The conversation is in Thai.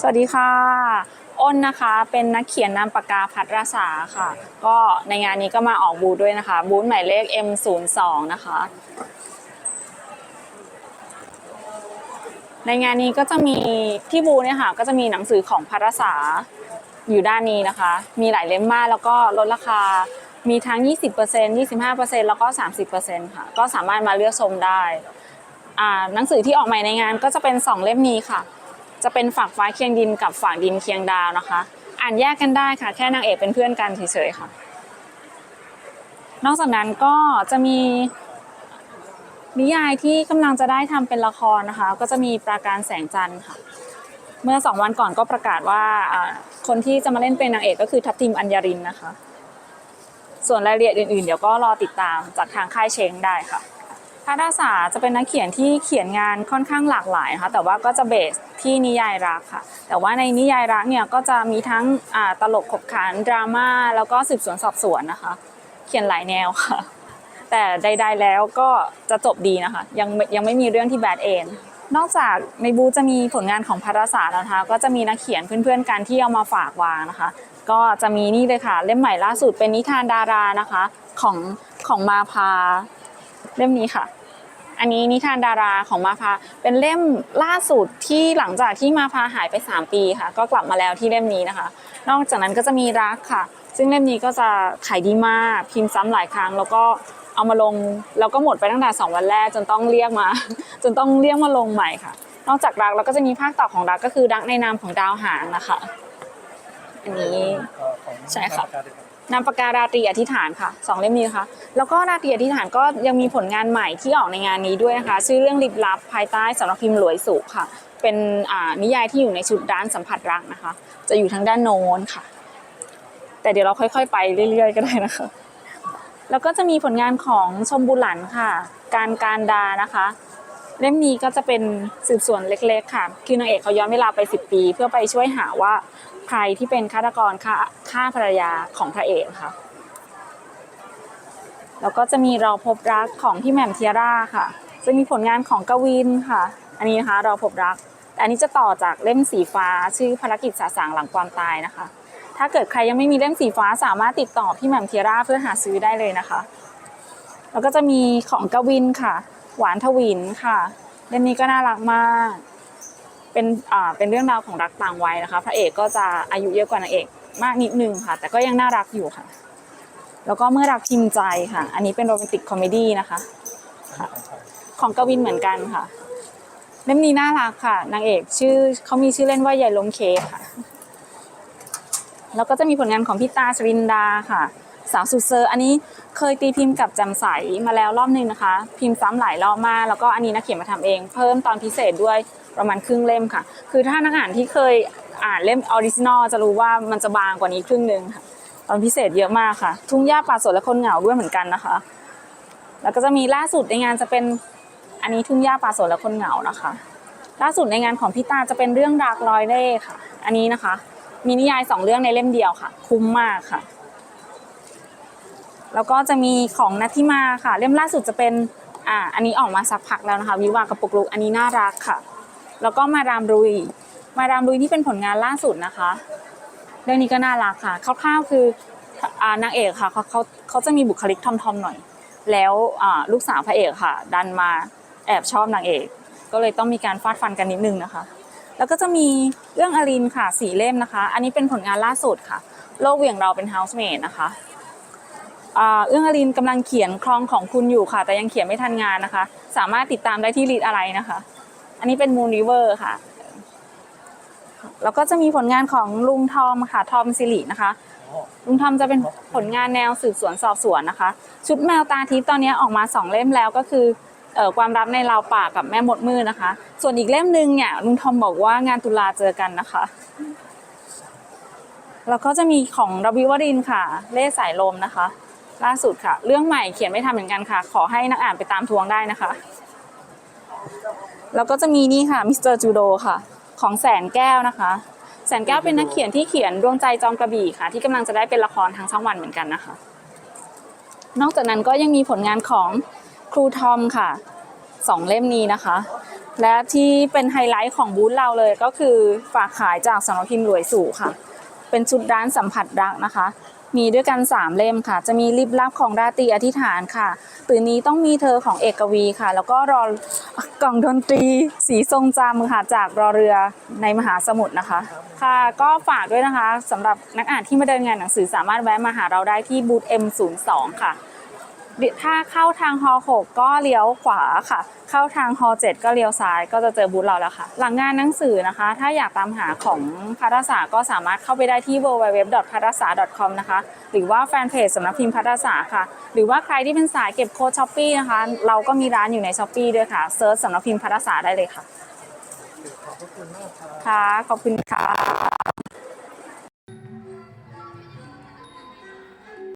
สวัสดีค่ะ อ้นนะคะเป็นนักเขียนนามปากกาพัดราษาค่ะ ก็ในงานนี้ก็มาออกบูธด้วยนะคะ บูธหมายเลข M02 นะคะ ในงานนี้ก็จะมีที่บูธเนี่ยค่ะ ก็จะมีหนังสือของพัดราษาอยู่ด้านนี้นะคะ มีหลายเล่มมากแล้วก็ลดราคา มีทั้ง 20% 25%แล้วก็ 30%ค่ะ ก็สามารถมาเลือกชมได้ หนังสือที่ออกใหม่ในงานก็จะเป็น 2 เล่มนี้ค่ะ จะเป็นฝากฟ้าเคียงดินกับฝากดินเคียงดาวนะคะ อ่านแยกกันได้ค่ะ แค่นางเอกเป็นเพื่อนกันเฉยๆค่ะ นอกจากนั้นก็จะมี นิยายที่กำลังจะได้ทำเป็นละครนะคะ ก็จะมีปราการแสงจันทร์ค่ะ เมื่อสองวันก่อนก็ประกาศว่าคนที่จะมาเล่นเป็นนางเอกก็คือทัพทิมอัญญรินนะคะ ส่วนรายละเอียดอื่นๆ เดี๋ยวก็รอติดตามจากทางค่ายเชงได้ค่ะ พระดาษาจะเป็นนักเขียนที่เขียนงานค่อนข้างหลากหลายนะคะแต่ว่าก็จะเบสที่นิยายรักค่ะ แต่ว่าในนิยายรักเนี่ยก็จะมีทั้งตลกขบขันดราม่าแล้วก็สืบสวนสอบสวนนะคะ เขียนหลายแนวค่ะ แต่ใด ๆแล้วก็จะจบดีนะคะ ยังไม่ยังไม่มีเรื่องที่แบดเอนนอกจากในบูจะมีผลงานของพระดาษาแล้วนะคะ ก็จะมีนักเขียนเพื่อนๆกันที่เอามาฝากวางนะคะ ก็จะมีนี่เลยค่ะ เล่มใหม่ล่าสุดเป็นนิทานดารานะคะ ของของมาพา เล่มนี้ค่ะ อันนี้นิทานดาราของมาพาเป็นเล่มล่าสุดที่หลังจากที่มาพาหายไป 3 ปีค่ะ ก็กลับมาแล้วที่เล่มนี้นะคะ นอกจากนั้นก็จะมีรักค่ะ ซึ่งเล่มนี้ก็จะขายดีมากพิมพ์ซ้ำหลายครั้ง แล้วก็เอามาลงแล้วก็หมดไปตั้งแต่สองวันแรกจนต้องเรียกมา จนต้องเรียกมาลงใหม่ค่ะ นอกจากรักแล้วก็จะมีภาคต่อของรักก็คือรักในนามของดาวหางนะคะ อันนี้ใช่ค่ะนามปากกาเด็กครับนาตรีอธิษฐานค่ะสองเล่มนี้นะคะแล้วก็ราตรีอธิษฐานก็ยังมีผลงานใหม่ที่ออกในงานนี้ด้วยนะคะชื่อเรื่องลิบลับภายใต้สำนักพิมพ์หลวยสุค่ะ เป็นนิยายที่อยู่ในชุดด้านสัมผัสรักนะคะ จะอยู่ทางด้านโน้นค่ะ แต่เดี๋ยวเราค่อยๆ ไปเรื่อย ๆ ก็ได้นะคะ แล้วก็จะมีผลงานของชมบุหลันค่ะ การการดานะคะ เล่มนี้ก็จะเป็นสืบสวนเล็ก ๆ ค่ะ คือนางเอกเขาย้อนเวลาไป 10 ปี เพื่อไปช่วยหาว่าใครที่เป็นฆาตกรฆ่าฆ่าภรรยาของพระเอกค่ะ แล้วก็จะมีเราพบรักของพี่แหม่มเทียร่าค่ะ จะมีผลงานของกวินค่ะ อันนี้นะคะเราพบรักแต่อันนี้จะต่อจากเล่มสีฟ้าชื่อภารกิจสาสางหลังความตายนะคะ ถ้าเกิดใครยังไม่มีเล่มสีฟ้าสามารถติดต่อพี่แหม่มเทียร่าเพื่อหาซื้อได้เลยนะคะ แล้วก็จะมีของกวินค่ะ หวานทวินค่ะเล่มนี้ก็น่ารักมาก เป็นอ่าเป็นเรื่องราวของรักต่างวัยนะคะ พระเอกก็จะอายุเยอะกว่านางเอกมากนิดนึงค่ะ แต่ก็ยังน่ารักอยู่ค่ะ แล้วก็เมื่อรักพิมพ์ใจค่ะ อันนี้เป็นโรแมนติกคอมเมดี้นะคะค่ะของกวินเหมือนกันค่ะเล่มนี้น่ารักค่ะ นางเอกชื่อเขามีชื่อเล่นว่ายายล้มเคค่ะ แล้วก็จะมีผลงานของพี่ตาชรินดาค่ะ สาวสุดเซอร์ อันนี้เคยตีพิมพ์กับแจำใสมาแล้วรอบหนึงนะคะ พิมพ์ซ้ำหลายรอบมาก แล้วก็อันนี้นักเขียนมาทำเอง เพิ่มตอนพิเศษด้วยประมาณครึ่งเล่มค่ะ คือถ้านักอ่านที่เคยอ่านเล่มออริจินอลจะรู้ว่ามันจะบางกว่านี้ครึ่งหนึ่งค่ะ ตอนพิเศษเยอะมากค่ะ ทุ่งหญ้าป่าสนและคนเหงาด้วยเหมือนกันนะคะ แล้วก็จะมีล่าสุดในงานจะเป็นอันนี้ทุ่งหญ้าป่าสนและคนเหงานะคะ ล่าสุดในงานของพี่ตาจะเป็นเรื่องรักร้อยเล่ห์ค่ะ อันนี้นะคะ มีนิยายสองเรื่องในเล่มเดียวค่ะ คุ้มมากค่ะ แล้วก็จะมีของนัทธิมาค่ะ เล่มล่าสุดจะเป็นอ่าอันนี้ออกมาสักพักแล้วนะคะ วิวากับปุกลุกอันนี้น่ารักค่ะ แล้วก็มารามรุย มารามรุยที่เป็นผลงานล่าสุดนะคะเรื่องนี้ก็น่ารักค่ะคร่าวๆคืออ่านางเอกค่ะเขาเขาเขาจะมีบุคลิกทอมๆหน่อย แล้วอ่าลูกสาวพระเอกค่ะ ดันมาแอบชอบนางเอก ก็เลยต้องมีการฟาดฟันกันนิดนึงนะคะ แล้วก็จะมีเรื่องอรินค่ะสีเล่มนะคะ อันนี้เป็นผลงานล่าสุดค่ะ โลกเหวี่ยงเราเป็น housemate นะคะ เอื้องอรินกำลังเขียนคลองของคุณอยู่ค่ะ แต่ยังเขียนไม่ทันงานนะคะ สามารถติดตามได้ที่รีดอะไรนะคะ อันนี้เป็น Moon River ค่ะ แล้วก็จะมีผลงานของลุงทอมค่ะทอมสิรินะคะ ลุงทอมจะเป็นผลงานแนวสืบสวนสอบสวนนะคะ ชุดแมวตาทิพย์ตอนนี้ออกมาสองเล่มแล้วก็คือความลับในราวป่ากับแม่หมดมืดนะคะ ส่วนอีกเล่มหนึงเนี่ยลุงทอมบอกว่างานตุลาเจอกันนะคะแล้วก็จะมีของรวิวรินค่ะ เล่สายลมนะคะ ล่าสุดค่ะ เรื่องใหม่เขียนไม่ทำเหมือนกันค่ะ ขอให้นักอ่านไปตามทวงได้นะคะ แล้วก็จะมีนี่ค่ะมิสเตอร์จูโดค่ะ ของแสนแก้วนะคะ แสนแก้วเป็นนักเขียนที่เขียนดวงใจจอมกระบี่ค่ะ ที่กำลังจะได้เป็นละครทางช่องวันเหมือนกันนะคะ นอกจากนั้นก็ยังมีผลงานของครูทอมค่ะสองเล่มนี้นะคะ และที่เป็นไฮไลท์ของบูธเราเลยก็คือฝากขายจากสำนักพิมพ์หลวยสู่ค่ะ เป็นชุดด้านสัมผัสรักนะคะ มีด้วยกัน 3 เล่มค่ะ จะมีลิบลับของราตรีอธิษฐานค่ะตื่นนี้ต้องมีเธอของเอกวีค่ะ แล้วก็รอกล่องดนตรี สีทรงจำค่ะจากรอเรือในมหาสมุทรนะคะ ค่ะก็ฝากด้วยนะคะสำหรับนักอ่านที่มาเดินงานหนังสือสามารถแวะมาหาเราได้ที่บูธ M02 ค่ะ ถ้าเข้าทางฮอ6ก็เลี้ยวขวาค่ะ เข้าทางฮอ7ก็เลี้ยวซ้ายก็จะเจอบูธเราแล้วค่ะ หลังงานหนังสือนะคะ ถ้าอยากตามหาของพัทศาก็สามารถเข้าไปได้ที่ www. พัทศา .com นะคะ หรือว่าแฟนเพจสำนักพิมพ์พัทศาค่ะ หรือว่าใครที่เป็นสายเก็บโค้ดช้อปปีนะคะ เราก็มีร้านอยู่ในช้อปปี้ด้วยค่ะเซิร์ชสำนักพิมพ์พัทศาได้เลยค่ะ ค่ะ ขอบคุณค่ะ